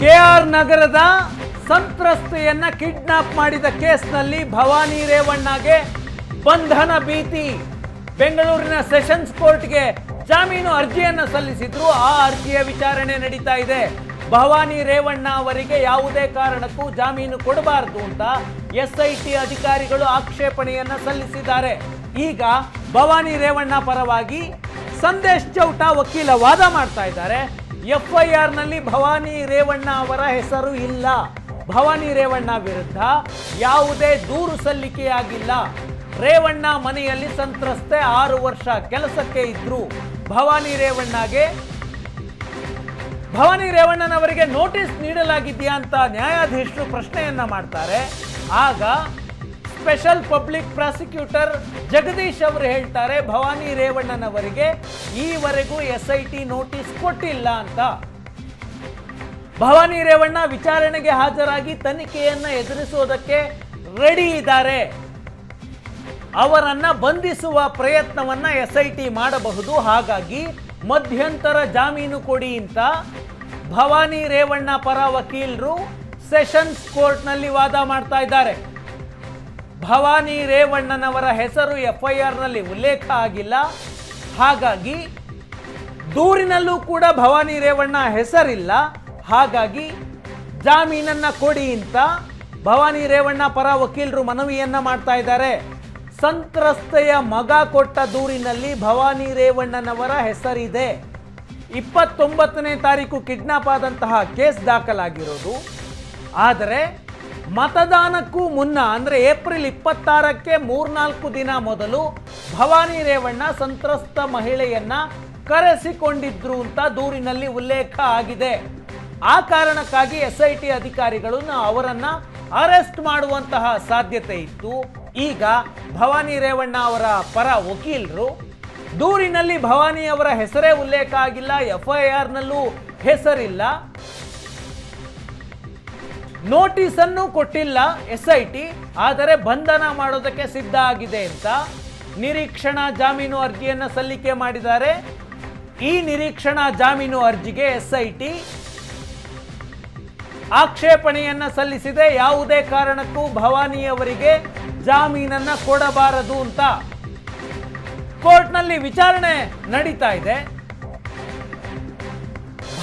K R ನಗರದ ಸಂತ್ರಸ್ತೆಯನ್ನ kidnap ಮಾಡಿದ ಕೇಸ್ನಲ್ಲಿ ಭವಾನಿ ರೇವಣ್ಣಗೆ ಬಂಧನ ಭೀತಿ. ಬೆಂಗಳೂರಿನ ಸೆಷನ್ಸ್ ಕೋರ್ಟ್ಗೆ ಜಾಮೀನು ಅರ್ಜಿಯನ್ನು ಸಲ್ಲಿಸಿದ್ರು. ಆ ಅರ್ಜಿಯ ವಿಚಾರಣೆ ನಡೀತಾ ಇದೆ. ಭವಾನಿ ರೇವಣ್ಣ ಅವರಿಗೆ ಯಾವುದೇ ಕಾರಣಕ್ಕೂ ಜಾಮೀನು ಕೊಡಬಾರದು ಅಂತ ಎಸ್ಐಟಿ ಅಧಿಕಾರಿಗಳು ಆಕ್ಷೇಪಣೆಯನ್ನು ಸಲ್ಲಿಸಿದ್ದಾರೆ. ಈಗ ಭವಾನಿ ರೇವಣ್ಣ ಪರವಾಗಿ ಸಂದೇಶ್ ಚೌಟ ವಕೀಲ ವಾದ ಮಾಡ್ತಾ ಇದ್ದಾರೆ. ಎಫ್ಐಆರ್ನಲ್ಲಿ ಭವಾನಿ ರೇವಣ್ಣ ಅವರ ಹೆಸರು ಇಲ್ಲ. ಭವಾನಿ ರೇವಣ್ಣ ವಿರುದ್ಧ ಯಾವುದೇ ದೂರು ಸಲ್ಲಿಕೆಯಾಗಿಲ್ಲ. ರೇವಣ್ಣ ಮನೆಯಲ್ಲಿ ಸಂತ್ರಸ್ತೆ ಆರು ವರ್ಷ ಕೆಲಸಕ್ಕೆ ಇದ್ರು. ಭವಾನಿ ರೇವಣ್ಣಗೆ, ಭವಾನಿ ರೇವಣ್ಣನವರಿಗೆ ನೋಟಿಸ್ ನೀಡಲಾಗಿದೆಯಾ ಅಂತ ನ್ಯಾಯಾಧೀಶರು ಪ್ರಶ್ನೆಯನ್ನ ಮಾಡ್ತಾರೆ. ಆಗ ಸ್ಪೆಷಲ್ ಪಬ್ಲಿಕ್ ಪ್ರಾಸಿಕ್ಯೂಟರ್ ಜಗದೀಶ್ ಅವರು ಹೇಳ್ತಾರೆ, ಭವಾನಿ ರೇವಣ್ಣನವರಿಗೆ ಈವರೆಗೂ ಎಸ್ ಐ ಟಿ ನೋಟಿಸ್ ಕೊಟ್ಟಿಲ್ಲ ಅಂತ. ಭವಾನಿ ರೇವಣ್ಣ ವಿಚಾರಣೆಗೆ ಹಾಜರಾಗಿ ತನಿಖೆಯನ್ನ ಎದುರಿಸುವುದಕ್ಕೆ ರೆಡಿ ಇದ್ದಾರೆ. ಅವರನ್ನ ಬಂಧಿಸುವ ಪ್ರಯತ್ನವನ್ನ ಎಸ್ ಐ ಟಿ ಮಾಡಬಹುದು. ಹಾಗಾಗಿ ಮಧ್ಯಂತರ ಜಾಮೀನು ಕೊಡಿ ಅಂತ ಭವಾನಿ ರೇವಣ್ಣ ಪರ ವಕೀಲರು ಸೆಷನ್ಸ್ ಕೋರ್ಟ್ನಲ್ಲಿ ವಾದ ಮಾಡ್ತಾ ಇದ್ದಾರೆ. ಭವಾನಿ ರೇವಣ್ಣನವರ ಹೆಸರು ಎಫ್ಐಆರ್ನಲ್ಲಿ ಉಲ್ಲೇಖ ಆಗಿಲ್ಲ. ಹಾಗಾಗಿ ದೂರಿನಲ್ಲೂ ಕೂಡ ಭವಾನಿ ರೇವಣ್ಣ ಹೆಸರಿಲ್ಲ. ಹಾಗಾಗಿ ಜಾಮೀನನ್ನ ಕೊಡಿ ಅಂತ ಭವಾನಿ ರೇವಣ್ಣ ಪರ ವಕೀಲರು ಮನವಿಯನ್ನ ಮಾಡ್ತಾ ಇದ್ದಾರೆ. ಸಂತ್ರಸ್ತೆಯ ಮಗ ಕೊಟ್ಟ ದೂರಿನಲ್ಲಿ ಭವಾನಿ ರೇವಣ್ಣನವರ ಹೆಸರಿದೆ. ಇಪ್ಪತ್ತೊಂಬತ್ತನೇ ತಾರೀಕು ಕಿಡ್ನಾಪ್ ಆದಂತಹ ಕೇಸ್ ದಾಖಲಾಗಿರೋದು. ಆದರೆ ಮತದಾನಕ್ಕೂ ಮುನ್ನ, ಅಂದರೆ ಏಪ್ರಿಲ್ ಇಪ್ಪತ್ತಾರಕ್ಕೆ ಮೂರ್ನಾಲ್ಕು ದಿನ ಮೊದಲು ಭವಾನಿ ರೇವಣ್ಣ ಸಂತ್ರಸ್ತ ಮಹಿಳೆಯನ್ನ ಕರೆಸಿಕೊಂಡಿದ್ರು ಅಂತ ದೂರಿನಲ್ಲಿ ಉಲ್ಲೇಖ ಆಗಿದೆ. ಆ ಕಾರಣಕ್ಕಾಗಿ ಎಸ್ ಐ ಟಿ ಅಧಿಕಾರಿಗಳು ಅವರನ್ನು ಅರೆಸ್ಟ್ ಮಾಡುವಂತಹ ಸಾಧ್ಯತೆ ಇತ್ತು. ಈಗ ಭವಾನಿ ರೇವಣ್ಣ ಅವರ ಪರ ವಕೀಲರು, ದೂರಿನಲ್ಲಿ ಭವಾನಿ ಅವರ ಹೆಸರೇ ಉಲ್ಲೇಖ ಆಗಿಲ್ಲ, ಎಫ್ಐಆರ್ ಆರ್ನಲ್ಲೂ ಹೆಸರಿಲ್ಲ. ನೋಟಿಸ್ ಅನ್ನು ಕೊಟ್ಟಿಲ್ಲ ಎಸ್ ಐ ಟಿ ಆದರೆ ಬಂಧನ ಮಾಡೋದಕ್ಕೆ ಸಿದ್ಧ ಆಗಿದೆ ಅಂತ ನಿರೀಕ್ಷಣಾ ಜಾಮೀನು ಅರ್ಜಿಯನ್ನು ಸಲ್ಲಿಕೆ ಮಾಡಿದ್ದಾರೆ. ಈ ನಿರೀಕ್ಷಣಾ ಜಾಮೀನು ಅರ್ಜಿಗೆ ಎಸ್ ಐ ಟಿ ಆಕ್ಷೇಪಣೆಯನ್ನು ಸಲ್ಲಿಸಿದೆ. ಯಾವುದೇ ಕಾರಣಕ್ಕೂ ಭವಾನಿ ಅವರಿಗೆ ಜಾಮೀನನ್ನ ಕೊಡಬಾರದು ಅಂತ ಕೋರ್ಟ್ನಲ್ಲಿ ವಿಚಾರಣೆ ನಡೀತಾ ಇದೆ.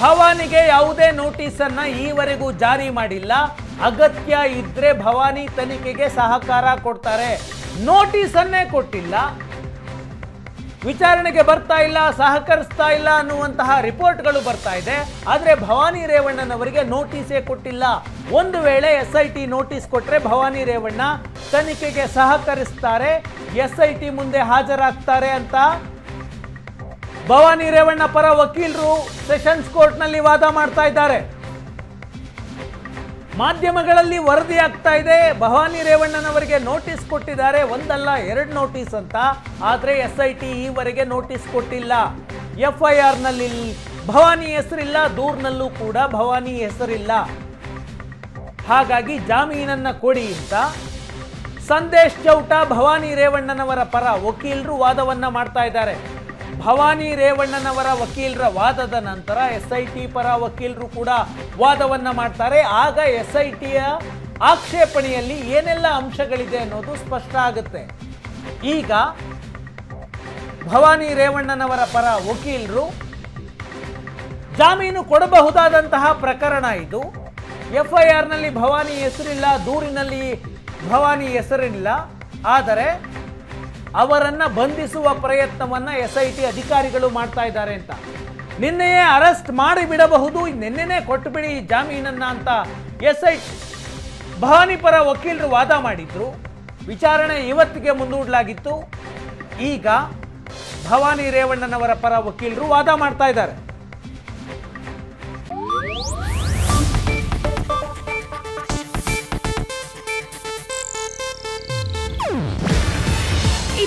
ಭವಾನಿಗೆ ಯಾವುದೇ ನೋಟಿಸ್ ಅನ್ನ ಈವರೆಗೂ ಜಾರಿ ಮಾಡಿಲ್ಲ. ಅಗತ್ಯ ಇದ್ರೆ ಭವಾನಿ ತನಿಖೆಗೆ ಸಹಕಾರ ಕೊಡ್ತಾರೆ. ನೋಟಿಸ್ ಅನ್ನೇ ಕೊಟ್ಟಿಲ್ಲ. ವಿಚಾರಣೆಗೆ ಬರ್ತಾ ಇಲ್ಲ, ಸಹಕರಿಸ್ತಾ ಇಲ್ಲ ಅನ್ನುವಂತಹ ರಿಪೋರ್ಟ್ಗಳು ಬರ್ತಾ ಇದೆ. ಆದರೆ ಭವಾನಿ ರೇವಣ್ಣನವರಿಗೆ ನೋಟಿಸೇ ಕೊಟ್ಟಿಲ್ಲ. ಒಂದು ವೇಳೆ ಎಸ್ ಐ ಟಿ ನೋಟಿಸ್ ಕೊಟ್ಟರೆ ಭವಾನಿ ರೇವಣ್ಣ ತನಿಖೆಗೆ ಸಹಕರಿಸ್ತಾರೆ ಎಸ್ ಐ ಟಿ ಮುಂದೆ ಹಾಜರಾಗ್ತಾರೆ ಅಂತ ಭವಾನಿ ರೇವಣ್ಣ ಪರ ವಕೀಲರು ಸೆಷನ್ಸ್ ಕೋರ್ಟ್ನಲ್ಲಿ ವಾದ ಮಾಡ್ತಾ ಇದ್ದಾರೆ. ಮಾಧ್ಯಮಗಳಲ್ಲಿ ವರದಿ ಆಗ್ತಾ ಇದೆ. ಭವಾನಿ ರೇವಣ್ಣನವರಿಗೆ ನೋಟಿಸ್ ಕೊಟ್ಟಿದ್ದಾರೆ. ಒಂದಲ್ಲ, ಎರಡು ನೋಟಿಸ್ ಅಂತ. ಆದರೆ ಎಸ್ ಐ ಟಿ ಈವರೆಗೆ ನೋಟಿಸ್ ಕೊಟ್ಟಿಲ್ಲ. ಎಫ್ ಐ ಆರ್ನಲ್ಲಿ ಭವಾನಿ ಹೆಸರಿಲ್ಲ, ದೂರ್ನಲ್ಲೂ ಕೂಡ ಭವಾನಿ ಹೆಸರಿಲ್ಲ. ಹಾಗಾಗಿ ಜಾಮೀನನ್ನು ಕೊಡಿ ಅಂತ. ಸಂದೇಶ್ ಚೌಟ ಭವಾನಿ ರೇವಣ್ಣನವರ ಪರ ವಕೀಲರು ವಾದವನ್ನು ಮಾಡ್ತಾ ಇದ್ದಾರೆ. ಭವಾನಿ ರೇವಣ್ಣನವರ ವಕೀಲರ ವಾದದ ನಂತರ ಎಸ್ ಐ ಟಿ ಪರ ವಕೀಲರು ಕೂಡ ವಾದವನ್ನು ಮಾಡ್ತಾರೆ. ಆಗ ಎಸ್ ಐ ಟಿಯ ಆಕ್ಷೇಪಣೆಯಲ್ಲಿ ಏನೆಲ್ಲ ಅಂಶಗಳಿದೆ ಅನ್ನೋದು ಸ್ಪಷ್ಟ ಆಗುತ್ತೆ. ಈಗ ಭವಾನಿ ರೇವಣ್ಣನವರ ಪರ ವಕೀಲರು ಜಾಮೀನು ಕೊಡಬಹುದಾದಂತಹ ಪ್ರಕರಣ ಇದು. ಎಫ್ ಐ ಆರ್ನಲ್ಲಿ ಭವಾನಿ ಹೆಸರಿಲ್ಲ, ದೂರಿನಲ್ಲಿ ಭವಾನಿ ಹೆಸರಿಲ್ಲ. ಆದರೆ ಅವರನ್ನ ಬಂಧಿಸುವ ಪ್ರಯತ್ನವನ್ನ ಎಸ್ ಐ ಟಿ ಅಧಿಕಾರಿಗಳು ಮಾಡ್ತಾ ಇದ್ದಾರೆ ಅಂತ. ನಿನ್ನೆಯೇ ಅರೆಸ್ಟ್ ಮಾಡಿ ಬಿಡಬಹುದು ನಿನ್ನೆನೇ ಕೊಟ್ಟು ಬಿಡಿ ಜಾಮೀನನ್ನ ಅಂತ ಎಸ್ ಐ ಭವಾನಿ ಪರ ವಕೀಲರು ವಾದ ಮಾಡಿದ್ರು. ವಿಚಾರಣೆ ಇವತ್ತಿಗೆ ಮುಂದೂಡಲಾಗಿತ್ತು. ಈಗ ಭವಾನಿ ರೇವಣ್ಣನವರ ಪರ ವಕೀಲರು ವಾದ ಮಾಡ್ತಾ ಇದ್ದಾರೆ.